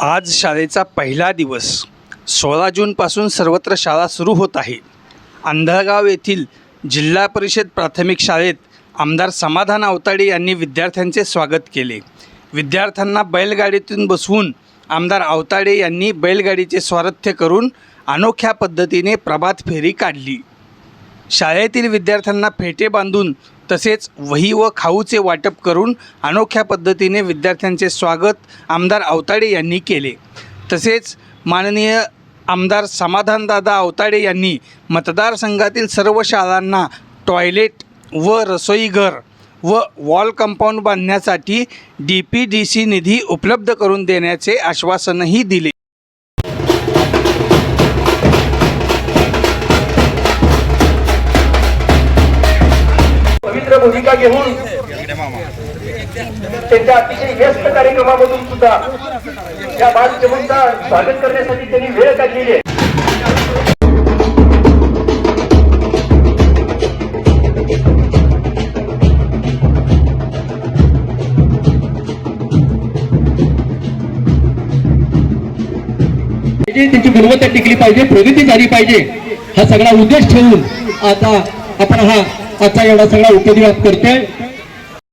आज शाळेचा पहिला दिवस. सोळा जूनपासून सर्वत्र शाळा सुरू होत आहे. अंधळगाव येथील जिल्हा परिषद प्राथमिक शाळेत आमदार समाधान आवताडे यांनी विद्यार्थ्यांचे स्वागत केले. विद्यार्थ्यांना बैलगाडीतून बसवून आमदार आवताडे यांनी बैलगाडीचे स्वारथ्य करून अनोख्या पद्धतीने प्रभात फेरी काढली. शाळेतील विद्यार्थ्यांना फेटे बांधून तसेच वही व खाऊचे वाटप करून अनोख्या पद्धतीने विद्यार्थ्यांचे स्वागत आमदार आवताडे यांनी केले. तसेच माननीय आमदार समाधानदादा आवताडे यांनी मतदारसंघातील सर्व शाळांना टॉयलेट व रसोईघर व वॉल कंपाऊंड बांधण्यासाठी डी पी डी सी निधी उपलब्ध करून देण्याचे आश्वासनही दिले. पवित्र भूमिका घेऊन त्यांच्या अतिशय व्यस्त कार्यक्रमामधून सुद्धा या बालचमूंचा स्वागत करण्यासाठी त्यांनी वेळ काढलेली आहे. त्यांची त्याची गुणवत्ता टिकली पाहिजे प्रगती झाली पाहिजे हा सगळा उद्देश ठेवून आता आपण हा आता एवढा सगळा उपदिवास करतोय.